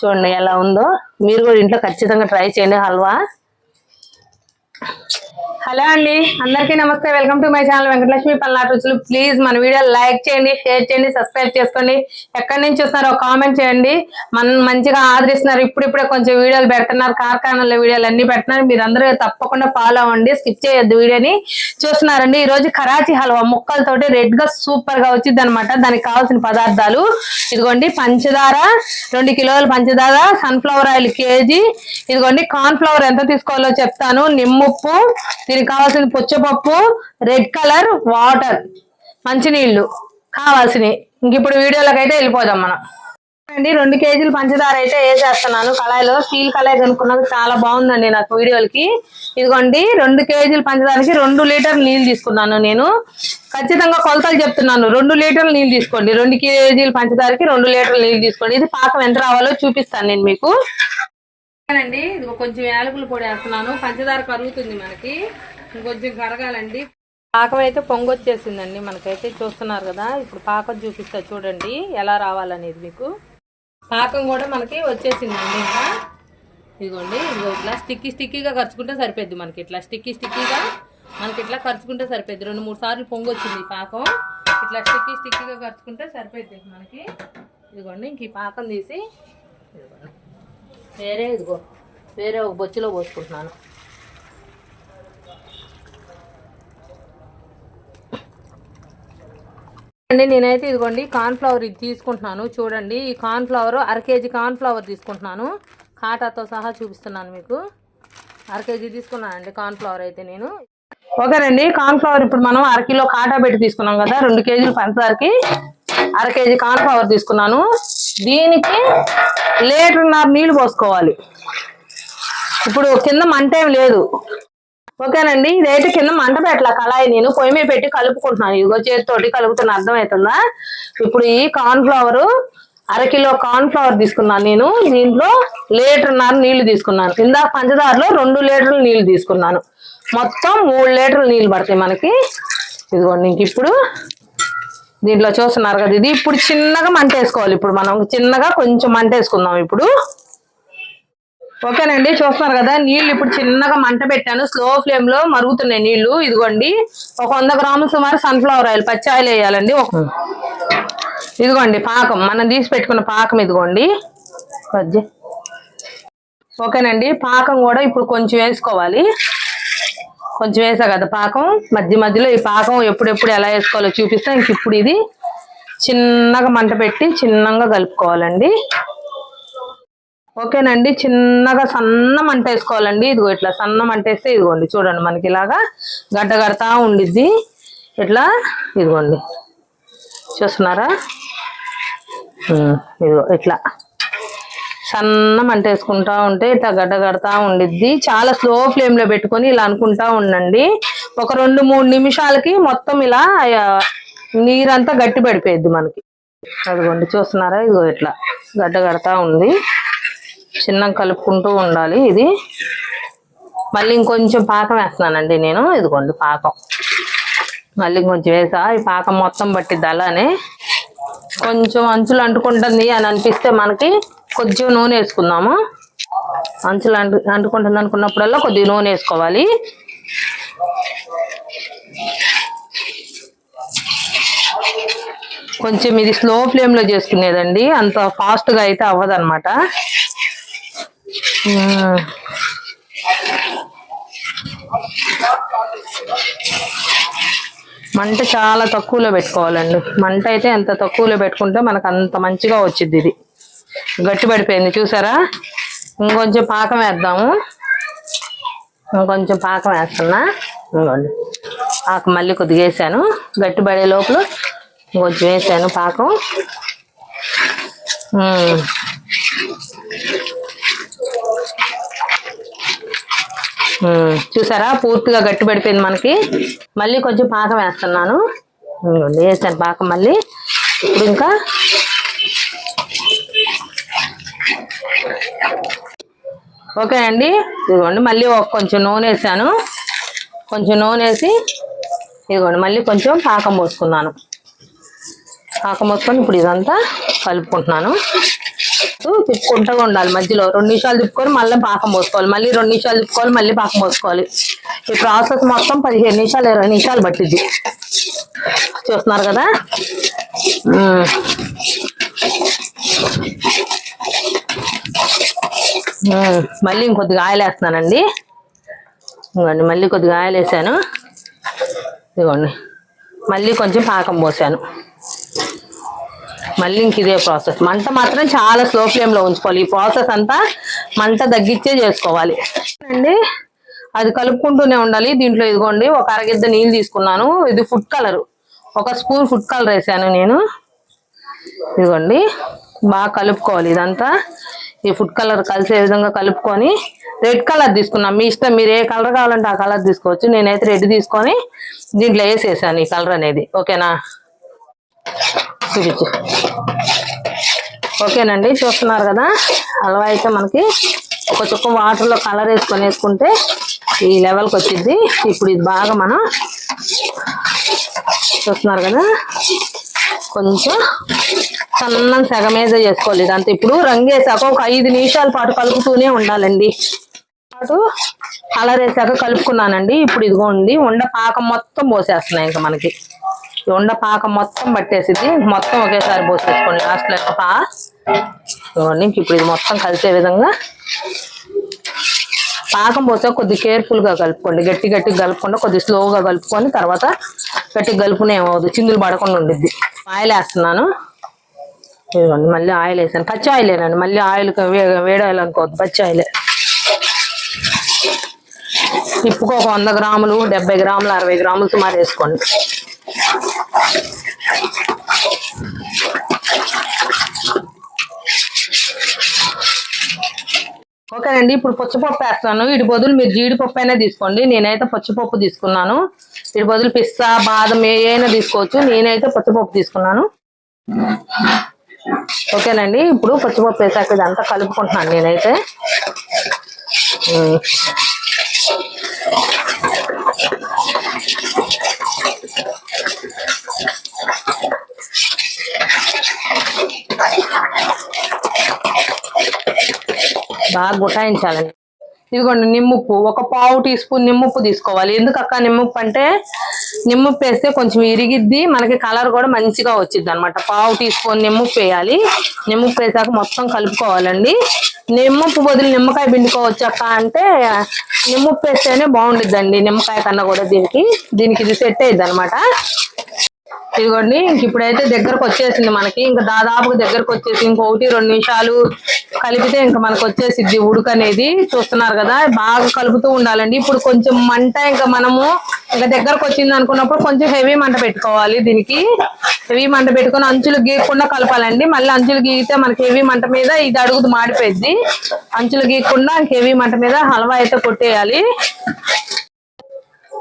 చూడండి ఎలా ఉందో. మీరు కూడా ఇంట్లో ఖచ్చితంగా ట్రై చేయండి హల్వా. హలో అండి అందరికీ namaste. Welcome to my channel Venkatalakshmi Palnati రుచులు. ప్లీజ్ మన వీడియో లైక్ చేయండి షేర్ చేయండి సబ్స్క్రైబ్ చేసుకోండి. ఎక్కడి నుంచి చూస్తున్నారో కామెంట్ చేయండి. మన మంచిగా ఆదరిస్తున్నారు ఇప్పుడిప్పుడే కొంచెం వీడియోలు పెడుతున్నారు కార్ఖానాల వీడియోలు అన్ని పెడుతున్నారు. మీరు అందరూ తప్పకుండా ఫాలో అవ్వండి స్కిప్ చేయొద్దు వీడియోని. చూస్తున్నారండి ఈ రోజు కరాచీ హల్వా ముక్కలతోటి రెడ్గా సూపర్గా వచ్చింది అనమాట దానికి కావాల్సిన పదార్థాలు ఇదిగోండి పంచదార రెండు కిలోల పంచదార సన్ఫ్లవర్ ఆయిల్ కేజీ. ఇదిగోండి కార్న్ ఫ్లవర్ ఎంత తీసుకోవాలో చెప్తాను. నిమ్ముప్పు దీనికి కావాల్సిన పుచ్చపప్పు రెడ్ కలర్ వాటర్ మంచినీళ్ళు కావాల్సినవి. ఇంక ఇప్పుడు వీడియోలోకి అయితే వెళ్ళిపోదాం మనం. అండి రెండు కేజీలు పంచదార అయితే వేసేస్తున్నాను. కళాయిలో స్టీల్ కళాయి కనుక్కున్నది చాలా బాగుందండి నాకు వీడియోలకి. ఇదిగోండి రెండు కేజీలు పంచదారకి రెండు లీటర్ నీళ్ళు తీసుకున్నాను నేను. ఖచ్చితంగా కొలతలు చెప్తున్నాను. రెండు లీటర్లు నీళ్ళు తీసుకోండి. రెండు కేజీలు పంచదారకి రెండు లీటర్లు నీళ్ళు తీసుకోండి. ఇది పాకం ఎంత రావాలో చూపిస్తాను నేను మీకు. అండి ఇది కొంచెం యాలకులు పొడి వేస్తున్నాను. పంచదార కరుగుతుంది మనకి. ఇంకొంచెం కరగాలండి. పాకం అయితే పొంగొచ్చేసిందండి మనకైతే. చూస్తున్నారు కదా ఇప్పుడు పాకం చూపిస్తా చూడండి ఎలా రావాలనేది మీకు. పాకం కూడా మనకి వచ్చేసిందండి ఇంకా. ఇదిగోండి ఇదిగో ఇట్లా స్టిక్కీ స్టిక్కీగా ఖర్చుకుంటే సరిపోద్ది మనకి. ఇట్లా స్టిక్కీ స్టిక్కీగా మనకి ఇట్లా ఖర్చుకుంటే సరిపోద్ది. రెండు మూడు సార్లు పొంగొచ్చింది ఈ పాకం. ఇట్లా స్టిక్కీ స్టిక్కీగా ఖర్చుకుంటే సరిపోద్ది మనకి. ఇదిగోండి ఇంక ఈ పాకం తీసి. ఇదిగోండి వేరే ఇదిగో వేరే ఒక బొచ్చులో పోసుకుంటున్నాను. అండి నేనైతే ఇదిగోండి కార్న్ఫ్లవర్ ఇది తీసుకుంటున్నాను చూడండి. ఈ కార్న్ఫ్లవర్ అర కేజీ కార్న్ఫ్లవర్ తీసుకుంటున్నాను. కాటాతో సహా చూపిస్తున్నాను మీకు. అర కేజీ తీసుకున్నానండి కార్న్ఫ్లవర్ అయితే నేను. ఓకేనండి కార్న్ఫ్లవర్ ఇప్పుడు మనం అర కిలో కాటా పెట్టి తీసుకున్నాం కదా రెండు కేజీలు పంచదారకి అర కేజీ కార్న్ఫ్లవర్ తీసుకున్నాను. దీనికి లీటర్న్నర నీళ్ళు పోసుకోవాలి. ఇప్పుడు కింద మంట ఏం లేదు. ఓకేనండి? ఇదైతే కింద మంట పెట్టలా కళాయి నేను. పొయ్యి మీద పెట్టి కలుపుకుంటున్నాను. ఇదిగో చేతితోటి కలుపుతున్న అర్థమవుతుందా? ఇప్పుడు ఈ కార్న్ఫ్లవరు అరకిలో కార్న్ఫ్లవర్ తీసుకున్నాను నేను. దీంట్లో లీటర్న్నర నీళ్ళు తీసుకున్నాను. ఇందాక పంచదారలో రెండు లీటర్లు నీళ్ళు తీసుకున్నాను. మొత్తం మూడు లీటర్లు నీళ్ళు పడతాయి మనకి. ఇదిగోండి ఇంక ఇప్పుడు దీంట్లో చూస్తున్నారు కదా ఇది ఇప్పుడు చిన్నగా మంట వేసుకోవాలి. ఇప్పుడు మనం చిన్నగా కొంచెం మంట వేసుకుందాం ఇప్పుడు. ఓకేనండి చూస్తున్నారు కదా నీళ్ళు ఇప్పుడు చిన్నగా మంట పెట్టాను. స్లో ఫ్లేమ్లో మరుగుతున్నాయి నీళ్ళు ఇదిగోండి ఒక వంద గ్రాములు సుమారు సన్ఫ్లవర్ ఆయిల్ పచ్చి ఆయిల్ వేయాలండి. ఒక- ఇదిగోండి పాకం. మనం తీసి పెట్టుకున్న పాకం ఇదిగోండి. ఓకేనండి పాకం కూడా ఇప్పుడు కొంచెం వేసుకోవాలి. కొంచెం వేసా కదా పాకం. మధ్య మధ్యలో ఈ పాకం ఎప్పుడెప్పుడు ఎలా వేసుకోవాలో చూపిస్తా. ఇంక ఇప్పుడు ఇది చిన్నగా మంట పెట్టి చిన్నగా కలుపుకోవాలండి. ఓకేనండి చిన్నగా సన్న మంట వేసుకోవాలండి. ఇదిగో ఇట్లా సన్న మంట వేస్తే ఇదిగోండి చూడండి మనకి ఇలాగా గడ్డ కడతా ఉండిద్ది. ఇట్లా ఇదిగోండి. చూస్తున్నారా? ఇదిగో ఇట్లా. సన్న మంట వేసుకుంటా ఉంటే ఇట్లా గడ్డ కడతా ఉండిద్ది. చాలా స్లో ఫ్లేమ్లో పెట్టుకొని ఇలా అనుకుంటా ఉండండి. ఒక రెండు మూడు నిమిషాలకి మొత్తం ఇలా నీరంతా గట్టి పడిపోయిద్ది మనకి. అదిగోండి చూస్తున్నారా? ఇదిగో ఇట్లా గడ్డ కడతా ఉంది. చిన్నగా కలుపుకుంటూ ఉండాలి ఇది. మళ్ళీ ఇంకొంచెం పాకం వేస్తున్నానండి నేను. ఇదిగోండి పాకం. మళ్ళీ ఇంకొంచెం వేసా. ఈ పాకం మొత్తం పట్టిద్ది అలానే. కొంచెం అంచులు అంటుకుంటుంది అని అనిపిస్తే మనకి కొద్దిగా నూనె వేసుకుందాము? అంచులు అంటు అంటుకుంటుంది అనుకున్నప్పుడల్లా కొద్దిగా నూనె వేసుకోవాలి. కొంచెం ఇది స్లో ఫ్లేమ్లో చేసుకునేదండి. అంత ఫాస్ట్గా అయితే అవ్వదు అనమాట మంట చాలా తక్కువలో పెట్టుకోవాలండి. మంట అయితే ఎంత తక్కువలో పెట్టుకుంటే మనకు అంత మంచిగా వచ్చింది ఇది. గట్టి పడిపోయింది చూసారా? ఇంకొంచెం పాకం వేద్దాము. ఇంకొంచెం పాకం వేస్తున్నా. ఇంకోండి. పాకం మళ్ళీ కొద్దిగా వేసాను. గట్టి పడే లోపల ఇంకొంచెం వేసాను పాకం. చూసారా? పూర్తిగా గట్టి పడిపోయింది మనకి. మళ్ళీ కొంచెం పాకం వేస్తున్నాను. వేసాను పాకం మళ్ళీ. ఇప్పుడు ఇంకా ఓకే అండి. ఇదిగోండి మళ్ళీ ఒక కొంచెం నూనె వేసాను. కొంచెం నూనె వేసి ఇదిగోండి మళ్ళీ కొంచెం పాకం పోసుకున్నాను. పాకం పోసుకొని ఇప్పుడు ఇదంతా కలుపుకుంటున్నాను. తిప్పుకుంటూ ఉండాలి మధ్యలో. రెండు నిమిషాలు తిప్పుకొని మళ్ళీ పాకం పోసుకోవాలి. మళ్ళీ రెండు నిమిషాలు తిప్పుకోవాలి మళ్ళీ పాకం పోసుకోవాలి. ఈ ప్రాసెస్ మొత్తం పదిహేను నిమిషాలు ఇరవై నిమిషాలు పట్టిద్ది. చూస్తున్నారు కదా? మళ్ళీ ఇంకొద్దిగా ఆయిల్ వేస్తున్నానండి. ఇదిగోండి మళ్ళీ కొద్దిగా ఆయిల్ వేసాను. ఇదిగోండి మళ్ళీ కొంచెం పాకం పోసాను. మళ్ళీ ఇంక ఇదే ప్రాసెస్. మంట మాత్రం చాలా స్లో ఫ్లేమ్లో ఉంచుకోవాలి. ఈ ప్రాసెస్ అంతా మంట తగ్గించే చేసుకోవాలి. అండి అది కలుపుకుంటూనే ఉండాలి. దీంట్లో ఇదిగోండి ఒక అరగిద్ద నీళ్ళు తీసుకున్నాను. ఇది ఫుడ్ కలర్. ఒక స్పూన్ ఫుడ్ కలర్ వేసాను నేను. ఇదిగోండి బాగా కలుపుకోవాలి ఇదంతా. ఈ ఫుడ్ కలర్ కలిసే విధంగా కలుపుకొని రెడ్ కలర్ తీసుకున్నాం. మీ ఇష్టం మీరు ఏ కలర్ కావాలంటే ఆ కలర్ తీసుకోవచ్చు. నేనైతే రెడ్ తీసుకొని దీంట్లో వేసేసాను ఈ కలర్ అనేది. ఓకేనా? చూపించు. ఓకేనండి చూస్తున్నారు కదా? అలా అయితే మనకి ఒక చుక్క వాటర్లో కలర్ వేసుకొని వేసుకుంటే ఈ లెవెల్కి వచ్చింది ఇప్పుడు ఇది బాగా మనం చూస్తున్నారు కదా? కొంచెం సన్నం సెగ మీద చేసుకోవాలి ఇదంతా. ఇప్పుడు రంగు వేసాక ఒక ఐదు నిమిషాల పాటు కలుపుతూనే ఉండాలండి. పాటు కలర్ వేసాక కలుపుకున్నానండి. ఇప్పుడు ఇదిగోండి ఉండ పాకం మొత్తం పోసేస్తున్నాయి ఇంకా మనకి. ఉండ పాకం మొత్తం పట్టేసిద్ది మొత్తం ఒకేసారి పోసేసుకోండి. లాస్ట్లో పా. ఇదిగోండి ఇప్పుడు ఇది మొత్తం కలిసే విధంగా పాకం పోసా కొద్ది కేర్ఫుల్గా కలుపుకోండి. గట్టి గట్టి కలుపుకుండా కొద్ది స్లోగా కలుపుకొని తర్వాత గట్టి కలుపునే ఏమవుతుంది చిందులు పడకుండా ఉండిద్ది. ఆయిల్ వేస్తున్నాను ఇదిగోండి మళ్ళీ ఆయిల్ వేసాను. పచ్చి ఆయిలేనండి మళ్ళీ ఆయిల్ వేడి ఆయిల్ అనుకోవద్దు పచ్చి ఆయిలే. తిప్పుకో ఒక వంద గ్రాములు డెబ్బై గ్రాములు అరవై గ్రాములు సుమారు వేసుకోండి. ఓకేనండి ఇప్పుడు పచ్చిపప్పు వేస్తాను. వీటి బదులు మీరు జీడిపప్పు అయినా తీసుకోండి. నేనైతే పచ్చిపప్పు తీసుకున్నాను. వీటి బదులు పిస్తా బాదం ఏదైనా తీసుకోవచ్చు. నేనైతే పచ్చిపప్పు తీసుకున్నాను. ఓకేనండి ఇప్పుడు పచ్చిమిరపప్పు వేసాక ఇదంతా కలుపుకుంటున్నాను నేనైతే. బాగా గుటాయించాలండి ఇదిగోండి నిమ్ముప్పు. ఒక పావు టీ స్పూన్ నిమ్ముప్పు తీసుకోవాలి. ఎందుకు అక్క నిమ్ముప్పు అంటే నిమ్ముప్పు వేస్తే కొంచెం ఇరిగిద్ది మనకి కలర్ కూడా మంచిగా వచ్చింది అనమాట పావు టీ స్పూన్ నిమ్ముప్పు వేయాలి. నిమ్ముప్పు వేసాక మొత్తం కలుపుకోవాలండి. నిమ్ముప్పు బదులు నిమ్మకాయ పిండుకోవచ్చు అక్క అంటే నిమ్ముప్పు వేస్తేనే బాగుండిద్దండి నిమ్మకాయ కన్నా కూడా దీనికి. దీనికి ఇది సెట్ అయ్యిద్ది అనమాట ఇదిగోండి ఇప్పుడైతే దగ్గరకు వచ్చేసింది మనకి. ఇంకా దాదాపుగా దగ్గరకు వచ్చేసి ఇంకొకటి రెండు నిమిషాలు కలిపితే ఇంకా మనకు వచ్చేసిద్ది ఉడుకు అనేది. చూస్తున్నారు కదా బాగా కలుపుతూ ఉండాలండి. ఇప్పుడు కొంచెం మంట ఇంకా మనము ఇంకా దగ్గరకు వచ్చింది అనుకున్నప్పుడు కొంచెం హెవీ మంట పెట్టుకోవాలి దీనికి. హెవీ మంట పెట్టుకుని అంచులు గీయకుండా కలపాలండి. మళ్ళీ అంచులు గీగితే మనకి హెవీ మంట మీద ఇది అడుగుది మాడిపోయింది అంచులు గీయకుండా హెవీ మంట మీద హల్వా అయితే కొట్టేయాలి.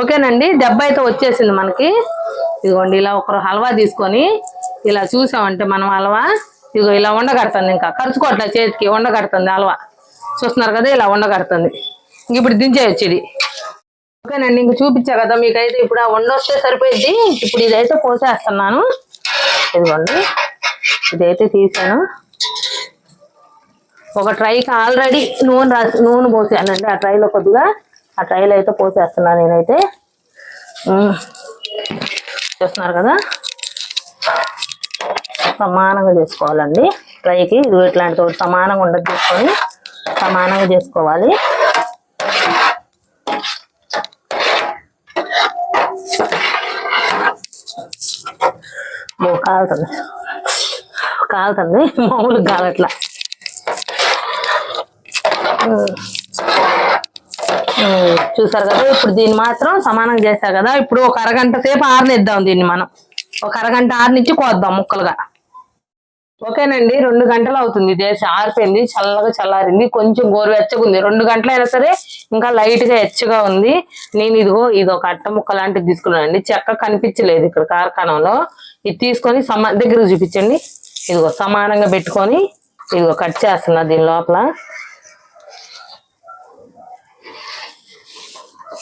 ఓకేనండి దెబ్బ అయితే వచ్చేసింది మనకి. ఇదిగోండి ఇలా ఒకరు హల్వా తీసుకొని ఇలా చూసామంటే మనం హల్వా ఇదిగో ఇలా ఉండగడుతుంది ఇంకా. ఖర్చుకోవట్లే చేతికి ఉండగడుతుంది హల్వా. చూస్తున్నారు కదా ఇలా ఉండగడుతుంది ఇంక ఇప్పుడు దించేయచ్చు ఇది. ఓకేనండి ఇంక చూపించా కదా మీకైతే ఇప్పుడు ఆ వండ వస్తే సరిపోయింది ఇప్పుడు ఇదైతే పోసేస్తున్నాను. ఇదిగోండి ఇదైతే తీసాను. ఒక ట్రైకి ఆల్రెడీ నూనె రాసి నూనె పోసానండి. ఆ ట్రైలో కొద్దిగా ఆ ట్రైలో అయితే పోసేస్తున్నాను నేనైతే. చూస్తున్నారు కదా? సమానంగా చేసుకోవాలండి. ఫ్రైకి ఇది ఇట్లాంటి సమానంగా ఉండదు తీసుకొని సమానంగా చేసుకోవాలి. కాలుతుంది. కాలుతుంది. మామూలుగా కాలట్లా చూసారు కదా ఇప్పుడు దీన్ని మాత్రం సమానం చేశారు కదా ఇప్పుడు ఒక అరగంట సేపు ఆరనిద్దాం దీన్ని మనం. ఒక అరగంట ఆరనిచ్చి కోద్దాం ముక్కలుగా. ఓకేనండి రెండు గంటలు అవుతుంది ఇదేసి ఆరిపోయింది చల్లగా చల్లారింది కొంచెం గోరువెచ్చగా ఉంది. రెండు గంటలైనా సరే ఇంకా లైట్గా ఎచ్చగా ఉంది. నేను ఇదిగో ఇది ఒక అట్ట ముక్క లాంటిది తీసుకున్నానండి చెక్క కనిపించలేదు ఇక్కడ కార్ఖానంలో. ఇది తీసుకొని సమా దగ్గర చూపించండి. ఇదిగో సమానంగా పెట్టుకొని ఇదిగో కట్ చేస్తున్నా దీని లోపల.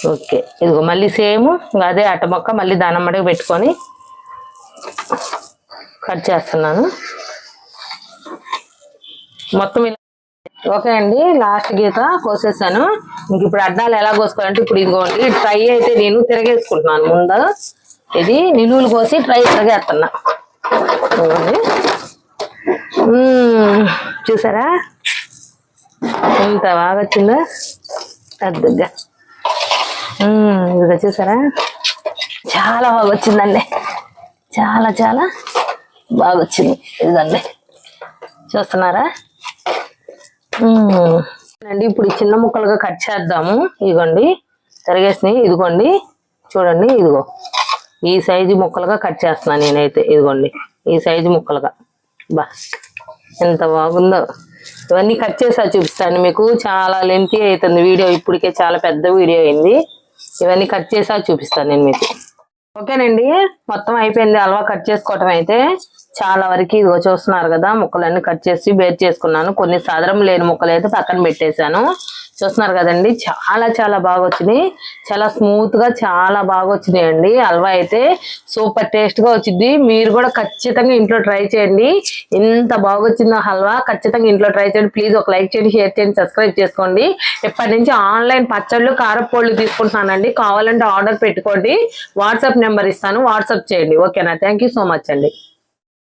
ఓకే. ఇదిగో మళ్ళీ సేమ్ అదే అట్ట మొక్క మళ్ళీ దానమ్మడికి పెట్టుకొని కట్ చేస్తున్నాను. మొత్తం ఇలా ఓకే అండి లాస్ట్ గీత కోసేసాను. ఇంక ఇప్పుడు అడ్డాలు ఎలా కోసుకోవాలంటే ఇప్పుడు ఇదిగోండి ట్రై అయితే నేను తిరగేసుకుంటున్నాను ముందు. ఇది నిలువులు కోసి ట్రై తిరగేస్తున్నా. చూసారా? ఇంత బాగా వచ్చిందా? పెద్దగా. మ్మ్. ఇదిగో చూసారా? చాలా బాగా వచ్చిందండి చాలా చాలా బాగా వచ్చింది ఇదిగోండి. చూస్తున్నారా? అండి ఇప్పుడు చిన్న ముక్కలుగా కట్ చేద్దాము. ఇదిగోండి. తిరగేసినాయి ఇదిగోండి. చూడండి ఇదిగో. ఈ సైజు ముక్కలుగా కట్ చేస్తున్నాను నేనైతే. ఇదిగోండి. ఈ సైజు ముక్కలుగా. బా. ఎంత బాగుందో. ఇవన్నీ కట్ చేసా చూపిస్తాను మీకు. చాలా లెంతీ అవుతుంది వీడియో. ఇప్పటికే చాలా పెద్ద వీడియో అయింది. ఇవన్నీ కట్ చేసా చూపిస్తాను నేను మీకు. ఓకేనండి? మొత్తం అయిపోయింది. హల్వా కట్ చేసుకోవటం అయితే. చాలా వరకు ఇదిగో చూస్తున్నారు కదా ముక్కలన్నీ కట్ చేసి బేర్ చేసుకున్నాను. కొన్ని సాదరం లేని ముక్కలు అయితే పక్కన పెట్టేశాను. చూస్తున్నారు కదండి చాలా చాలా బాగా వచ్చినాయి చాలా స్మూత్గా చాలా బాగా వచ్చినాయి అండి హల్వా అయితే సూపర్ టేస్ట్గా వచ్చింది. మీరు కూడా ఖచ్చితంగా ఇంట్లో ట్రై చేయండి. ఎంత బాగా వచ్చిందో హల్వా ఖచ్చితంగా ఇంట్లో ట్రై చేయండి. ప్లీజ్ ఒక లైక్ చేయండి షేర్ చేయండి సబ్స్క్రైబ్ చేసుకోండి. ఇప్పటి నుంచి ఆన్లైన్ పచ్చళ్ళు కారపొళ్ళు తీసుకుంటున్నానండి. కావాలంటే ఆర్డర్ పెట్టుకోండి. వాట్సాప్ నెంబర్ ఇస్తాను. వాట్సాప్ చేయండి. ఓకేనా? థ్యాంక్ సో మచ్ అండి.